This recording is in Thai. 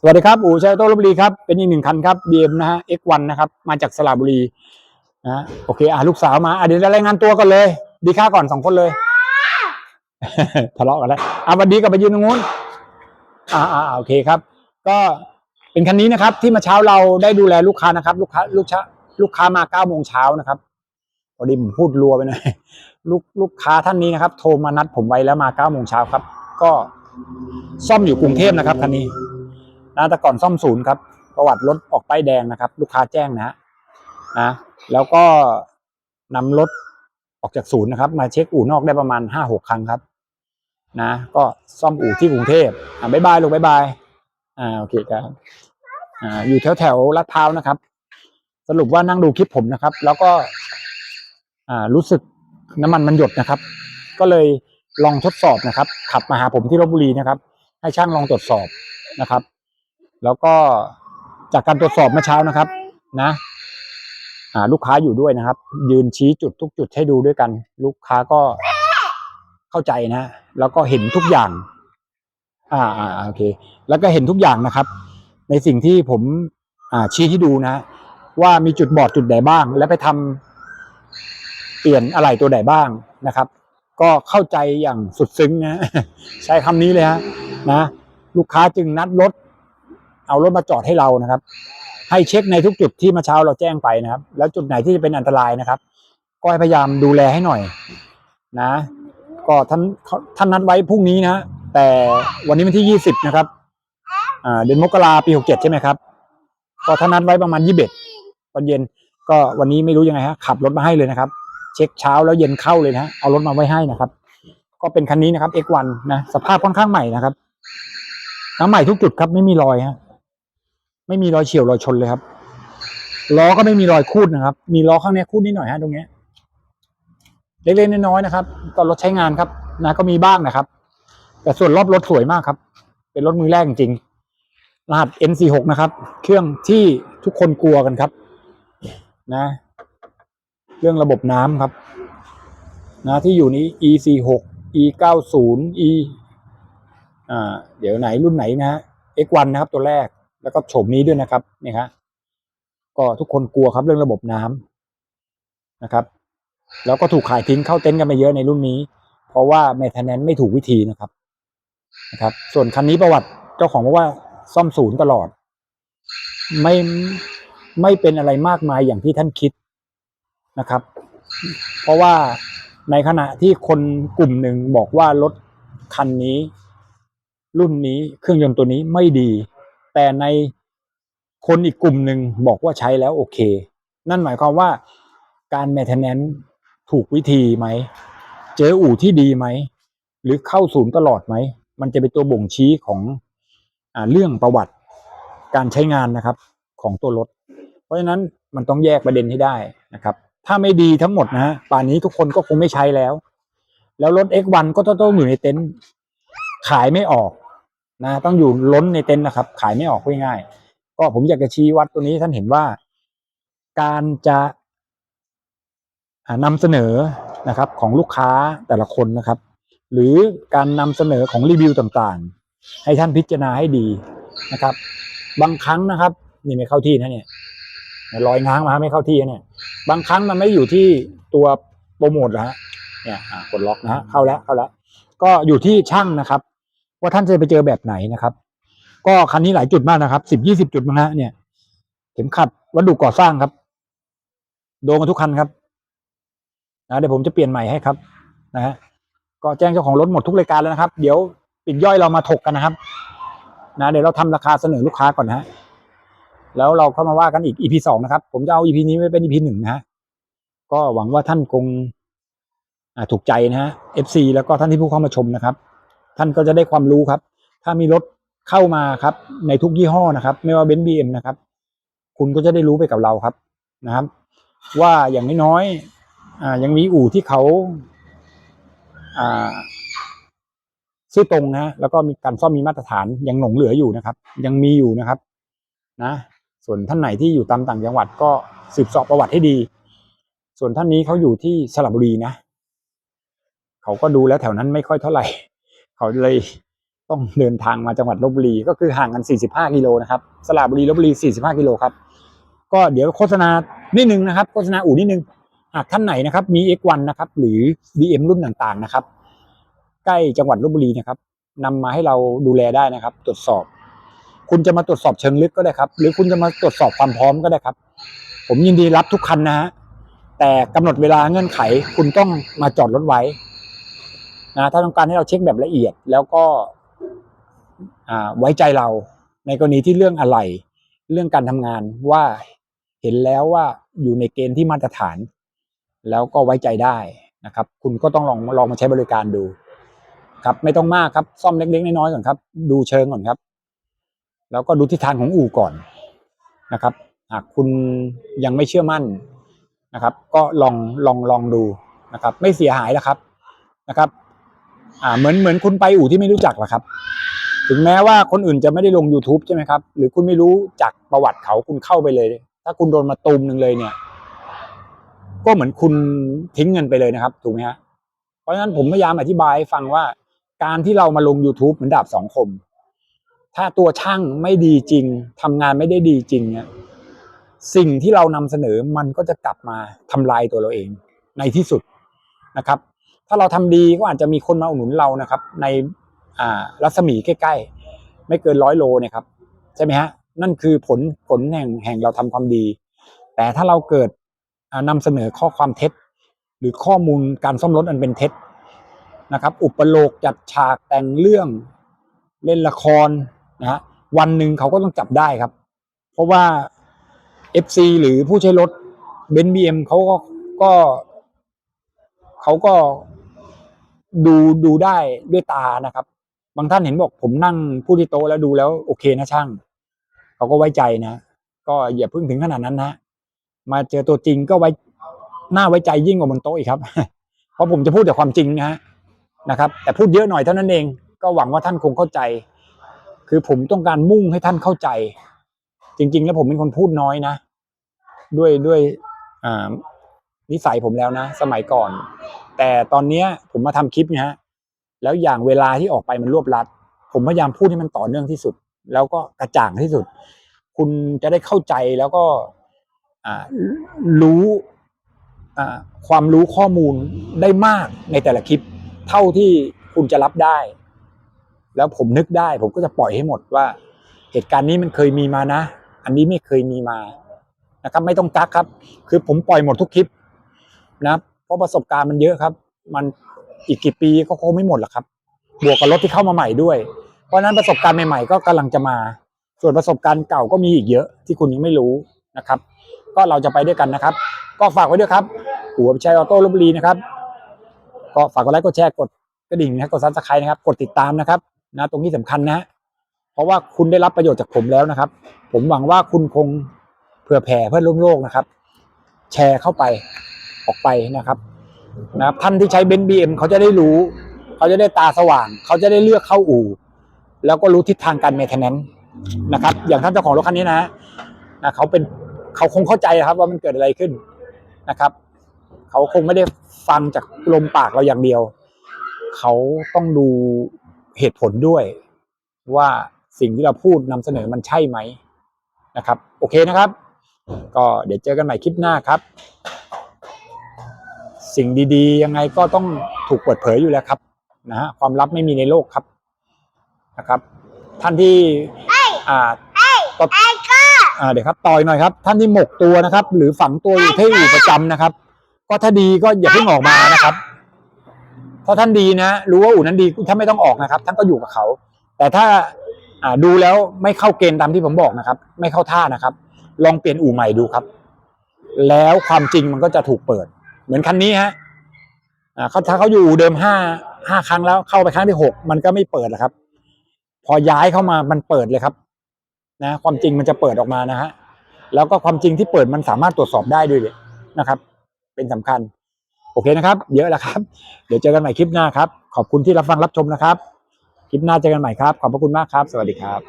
สวัสดีครับ อู่ชัยโต้ลบบุรีครับ เป็นอีกหนึ่งคันครับ BM นะฮะ X1 นนะครับ มาจากสระบุรีนะฮะโอเคอะลูกสาวมาอะเดี๋ยวจะรายงานตัวกันเลย ดีค่าก่อนสองคนเลย ทะเลาะกันแล้วอะวันดีกับไปยืนตรงนู้นอ่าอ่าโอเคครับ ก็เป็นคันนี้นะครับ ที่มาเช้าเราได้ดูแลลูกค้านะครับ ลูกค้าลูกช้าลูกค้ามาเก้าโมงเช้านะครับพอดีผมพูดรัวไปหน่อยลูกลูกค้าท่านนี้นะครับ โทรมานัดผมไว้แล้วมาเก้าโมงเช้าครับ ก็ซ่อมอยู่กรุงเทพนะครับคันนี้ นะแต่ก่อนซ่อมศูนย์ครับ ประวัติรถออกป้ายแดงนะครับ ลูกค้าแจ้งนะฮะนะแล้วก็นำรถออกจากศูนย์นะครับ มาเช็คอู่นอกได้ประมาณห้าหกครั้งครับ นะ ก็ซ่อมอู่ที่กรุงเทพอ่าบ๊ายบายลูกบ๊ายบายอ่าโอเคครับอ่าอยู่แถวแถวลาดพร้าวนะครับ สรุปว่านั่งดูคลิปผมนะครับ แล้วก็อ่ารู้สึกน้ำมันมันหยดนะครับ ก็เลยลองทดสอบนะครับ ขับมาหาผมที่ลบบุรีนะครับ ให้ช่างลองตรวจสอบนะครับ แล้วก็จากการตรวจสอบเมื่อเช้านะครับ นะลูกค้าอยู่ด้วยนะครับ ยืนชี้จุดทุกจุดให้ดูด้วยกัน ลูกค้าก็เข้าใจนะ แล้วก็เห็นทุกอย่าง อ่าอ่าโอเค แล้วก็เห็นทุกอย่างนะครับ ในสิ่งที่ผมอ่าชี้ให้ดูนะ ว่ามีจุดบอดจุดไหนบ้าง และไปทำเปลี่ยนอะไรตัวไหนบ้างนะครับ ก็เข้าใจอย่างสุดซึ้งนะ ใช้คำนี้เลยฮะนะ ลูกค้าจึงนัดรถ เอารถมาจอดให้เรานะครับ ให้เช็คในทุกจุดที่เมาเช้าเราแจ้งไปนะครับ แล้วจุดไหนที่จะเป็นอันตรายนะครับก็ให้พยายามดูแลให้หน่อย นะ ก็ท่านท่านนัดไว้พรุ่งนี้นะแต่วันนี้วันที่ยี่สิบนะครับอ่าเดือนมกราปีหกเจ็ดใช่ไหมครับ ก็ท่านนัดไว้ประมาณยี่สิบตอนเย็นก็วันนี้ไม่รู้ยังไงฮะขับรถมาให้เลยนะครับ เช็คเช้าแล้วเย็นเข้าเลยนะฮะเอารถมาไว้ให้นะครับก็เป็นคันนี้นะครับ X1 นะสภาพค่อนข้างใหม่นะครับน้ำใหม่ทุกจุดครับไม่มีรอยฮะ ไม่มีรอยเฉียวรอยชนเลยครับล้อก็ไม่มีรอยคูดนะครับ มีล้อข้างนี้คูดนิดหน่อยฮะตรงนี้เล็กๆน้อยๆนะครับก็รถใช้งานครับนะก็มีบ้างนะครับ แต่ส่วนรอบรถสวยมากครับ เป็นรถมือแรกจริงรหัส N46 นะครับ เครื่องที่ทุกคนกลัวกันครับ นะ เรื่องระบบน้ำครับ นะที่อยู่นี้ E46 E90 E อ่าเดี๋ยวไหนรุ่นไหนนะฮะ X1 นะครับตัวแรก แล้วก็โฉมนี้ด้วยนะครับนี่ฮะก็ทุกคนกลัวครับเรื่องระบบน้ำนะครับ แล้วก็ถูกขายทิ้งเข้าเต็นท์กันไปเยอะในรุ่นนี้ เพราะว่าแมทแนนไม่ถูกวิธีนะครับนะครับ ส่วนคันนี้ประวัติเจ้าของบอกว่าซ่อมศูนย์ตลอด ไม่ไม่เป็นอะไรมากมายอย่างที่ท่านคิดนะครับ เพราะว่าในขณะที่คนกลุ่มหนึ่งบอกว่ารถคันนี้ รุ่นนี้เครื่องยนต์ตัวนี้ไม่ดี แต่ในคนอีกกลุ่มหนึ่งบอกว่าใช้แล้วโอเค นั่นหมายความว่าการ maintenance ถูกวิธีไหม เจออู่ที่ดีไหม หรือเข้าศูนย์ตลอดไหม มันจะเป็นตัวบ่งชี้ของอเรื่องประวัติการใช้งานนะครับของตัวรถ เพราะฉะนั้นมันต้องแยกประเด็นให้ได้นะครับ ถ้าไม่ดีทั้งหมดนะฮะป่านนี้ทุกคนก็คงไม่ใช้แล้ว แล้วรถ X1 ก็ต้องอยู่ในเต็นท์ขายไม่ออก นะต้องอยู่ล้นในเต็นท์นะครับ ขายไม่ออกง่ายๆก็ผมอยากจะชี้วัดตัวนี้ท่านเห็นว่า การจะอ่านำเสนอนะครับของลูกค้าแต่ละคนนะครับ หรือการนำเสนอของรีวิวต่างๆ ให้ท่านพิจารณาให้ดีนะครับ บางครั้งนะครับ นี่ไม่เข้าที่นะเนี่ยลอยง้างมาไม่เข้าที่นะเนี่ย บางครั้งมันไม่อยู่ที่ตัวโปรโมทแล้วฮะเนี่ยกดล็อกนะฮะเข้าแล้วเข้าแล้วก็อยู่ที่ช่างนะครับ ว่าท่านจะไปเจอแบบไหนนะครับ ก็คันนี้หลายจุดมากนะครับสิบยี่สิบจุดมั้งฮะเนี่ยเข็มขัดวัสดุก่อสร้างครับ โดนกันทุกคันครับนะเดี๋ยวผมจะเปลี่ยนใหม่ให้ครับ นะฮะก็แจ้งเจ้าของรถหมดทุกรายการแล้วนะครับ เดี๋ยวปิดย่อยเรามาถกกันนะครับ นะเดี๋ยวเราทำราคาเสนอลูกค้าก่อนนะฮะแล้วเราเข้ามาว่ากันอีก EP สองนะครับ ผมจะเอา EP นี้ไว้เป็น EP หนึ่งนะฮะก็หวังว่าท่านคงถูกใจนะฮะ FC แล้วก็ท่านที่ผู้เข้ามาชมนะครับ ท่านก็จะได้ความรู้ครับ ถ้ามีรถเข้ามาครับ ในทุกยี่ห้อนะครับ ไม่ว่าเบนซ์บีเอ็มนะครับ คุณก็จะได้รู้ไปกับเราครับนะครับ ว่าอย่างน้อยๆอ่ายังมีอู่ที่เขาอ่าซื่อตรงนะ แล้วก็มีการซ่อมมีมาตรฐานยังหลงเหลืออยู่นะครับ ยังมีอยู่นะครับนะ ส่วนท่านไหนที่อยู่ตามต่างจังหวัดก็สืบสอบประวัติให้ดี ส่วนท่านนี้เขาอยู่ที่สระบุรีนะ เขาก็ดูแล้วแถวนั้นไม่ค่อยเท่าไหร่ เขาเลยต้องเดินทางมาจังหวัดลบบุรีก็คือห่างกัน 45 กิโลนะครับสระบุรีลบบุรี 45 กิโลครับ ก็เดี๋ยวโฆษณานิดนึงนะครับ โฆษณาอู่นิดนึงหากท่านไหนนะครับ มี X1 นะครับ หรือ BM รุ่นต่างๆนะครับ ใกล้จังหวัดลบบุรีนะครับนำมาให้เราดูแลได้นะครับ ตรวจสอบ คุณจะมาตรวจสอบเชิงลึกก็ได้ครับ หรือคุณจะมาตรวจสอบความพร้อมก็ได้ครับ ผมยินดีรับทุกคันนะฮะแต่กำหนดเวลาเงื่อนไข คุณต้องมาจอดรถไว้ นะถ้าต้องการให้เราเช็คแบบละเอียดแล้วก็ไว้ใจเราในกรณีที่เรื่องอะไร เรื่องการทำงานว่าเห็นแล้วว่าอยู่ในเกณฑ์ที่มาตรฐาน แล้วก็ไว้ใจได้นะครับ คุณก็ต้องลองลองมาใช้บริการดู ครับไม่ต้องมากครับซ่อมเล็กๆน้อยๆก่อนครับ ดูเชิงก่อนครับ แล้วก็ดูทิศทางของอู่ก่อนนะครับหากคุณยังไม่เชื่อมั่นนะครับ ก็ลองลองลองดูนะครับ ไม่เสียหายแล้วครับนะครับ อ่าเหมือนเหมือนคุณไปอู่ที่ไม่รู้จักหรอครับ ถึงแม้ว่าคนอื่นจะไม่ได้ลง YouTube ใช่ไหมครับ หรือคุณไม่รู้จักประวัติเขาคุณเข้าไปเลย ถ้าคุณโดนมาตูมหนึ่งเลยเนี่ย ก็เหมือนคุณทิ้งเงินไปเลยนะครับ ถูกไหมฮะเพราะฉะนั้นผมพยายามอธิบายให้ฟังว่า การที่เรามาลง YouTube เหมือนดาบสองคม ถ้าตัวช่างไม่ดีจริงทำงานไม่ได้ดีจริงเนี่ยสิ่งที่เรานำเสนอมันก็จะกลับมาทำลายตัวเราเองในที่สุดนะครับ ถ้าเราทำดีก็อาจจะมีคนมาอุดหนุนเรานะครับ ในอ่ารัศมีใกล้ๆ ไม่เกินร้อยโลเนี่ยครับใช่ไหมฮะนั่นคือผลผลแห่งแห่งเราทำความดี แต่ถ้าเราเกิดอ่านำเสนอข้อความเท็จ หรือข้อมูลการซ่อมรถอันเป็นเท็จนะครับ อุปโลกจัดฉากแต่งเรื่องเล่นละครนะฮะวันหนึ่งเขาก็ต้องจับได้ครับ เพราะว่า FC หรือผู้ใช้รถเบนซ์บีเอ็มเขาก็ก็เขาก็ ดูดูได้ด้วยตานะครับ บางท่านเห็นบอกผมนั่งผู้ที่โต๊ะแล้วดูแล้วโอเคนะช่างเขาก็ไว้ใจนะ ก็อย่าเพิ่งถึงขนาดนั้นนะมาเจอตัวจริงก็ไว้หน่าไว้ใจยิ่งกว่าบนโต๊ะอีกครับ เพราะผมจะพูดแต่ความจริงนะฮะนะครับ แต่พูดเยอะหน่อยเท่านั้นเอง ก็หวังว่าท่านคงเข้าใจ คือผมต้องการมุ่งให้ท่านเข้าใจ จริง ๆ แล้วผมเป็นคนพูดน้อยนะ ด้วยด้วยอ่า นิสัยผมแล้วนะ สมัยก่อน แต่ตอนเนี้ยผมมาทำคลิปเนี่ยฮะแล้วอย่างเวลาที่ออกไปมันรวบรัด ผมพยายามพูดให้มันต่อเนื่องที่สุด แล้วก็กระจ่างที่สุด คุณจะได้เข้าใจแล้วก็อ่ารู้อ่าความรู้ข้อมูลได้มากในแต่ละคลิป เท่าที่คุณจะรับได้ แล้วผมนึกได้ ผมก็จะปล่อยให้หมดว่า เหตุการณ์นี้มันเคยมีมานะ อันนี้ไม่เคยมีมานะครับ ไม่ต้องกักครับ คือผมปล่อยหมดทุกคลิป นะครับเพราะประสบการณ์มันเยอะครับ มันอีกกี่ปีก็คงไม่หมดหรอกครับ บวกกับรถที่เข้ามาใหม่ด้วย เพราะนั้นประสบการณ์ใหม่ๆ ก็กำลังจะมา ส่วนประสบการณ์เก่าก็มีอีกเยอะที่คุณยังไม่รู้นะครับ ก็เราจะไปด้วยกันนะครับ ก็ฝากไว้ด้วยครับหัวพิชัยออโต้ลบบุรีนะครับ ก็ฝากกดไลค์กดแชร์กดกระดิ่งนะครับกดซับสไครต์นะครับกดติดตามนะครับนะตรงนี้สำคัญนะฮะเพราะว่าคุณได้รับประโยชน์จากผมแล้วนะครับ ผมหวังว่าคุณคงเผื่อแผ่เพื่อนร่วมโลกนะครับ แชร์เข้าไป ออกไปนะครับนะครับท่านที่ใช้เบนซ์บีเอ็มเขาจะได้รู้ เขาจะได้ตาสว่าง เขาจะได้เลือกเข้าอู่ แล้วก็รู้ทิศทางการเมนเทนแนนซ์นะครับ อย่างท่านเจ้าของรถคันนี้นะนะเขาเป็นเขาคงเข้าใจครับว่ามันเกิดอะไรขึ้นนะครับ เขาคงไม่ได้ฟังจากลมปากเราอย่างเดียว เขาต้องดูเหตุผลด้วย ว่าสิ่งที่เราพูดนำเสนอมันใช่ไหมนะครับ โอเคนะครับ ก็เดี๋ยวเจอกันใหม่คลิปหน้าครับ สิ่งดีๆ ยังไงก็ต้องถูกเปิดเผยอยู่แล้วครับนะฮะความลับไม่มีในโลกครับนะครับ ท่านที่อ่าตบอ่าเดี๋ยวครับต่อยหน่อยครับ ท่านที่หมกตัวนะครับ หรือฝังตัวอยู่ที่อู่ประจำนะครับ ก็ถ้าดีก็อย่าเพิ่งออกมานะครับถ้าท่านดีนะ รู้ว่าอู่นั้นดีท่านไม่ต้องออกนะครับ ท่านก็อยู่กับเขา แต่ถ้าอ่าดูแล้วไม่เข้าเกณฑ์ตามที่ผมบอกนะครับ ไม่เข้าท่านะครับ ลองเปลี่ยนอู่ใหม่ดูครับ แล้วความจริงมันก็จะถูกเปิด เหมือนคันนี้ฮะอ่าเขาถ้าเขาอยู่เดิมห้าห้าครั้งแล้วเข้าไปครั้งที่หกมันก็ไม่เปิดหรอกครับ พอย้ายเข้ามามันเปิดเลยครับ นะ ความจริงมันจะเปิดออกมานะฮะแล้วก็ความจริงที่เปิดมันสามารถตรวจสอบได้ด้วยนะครับ เป็นสำคัญ โอเคนะครับ เยอะแล้วครับ เดี๋ยวเจอกันใหม่คลิปหน้าครับ ขอบคุณที่รับฟังรับชมนะครับ คลิปหน้าเจอกันใหม่ครับ ขอบพระคุณมากครับ สวัสดีครับ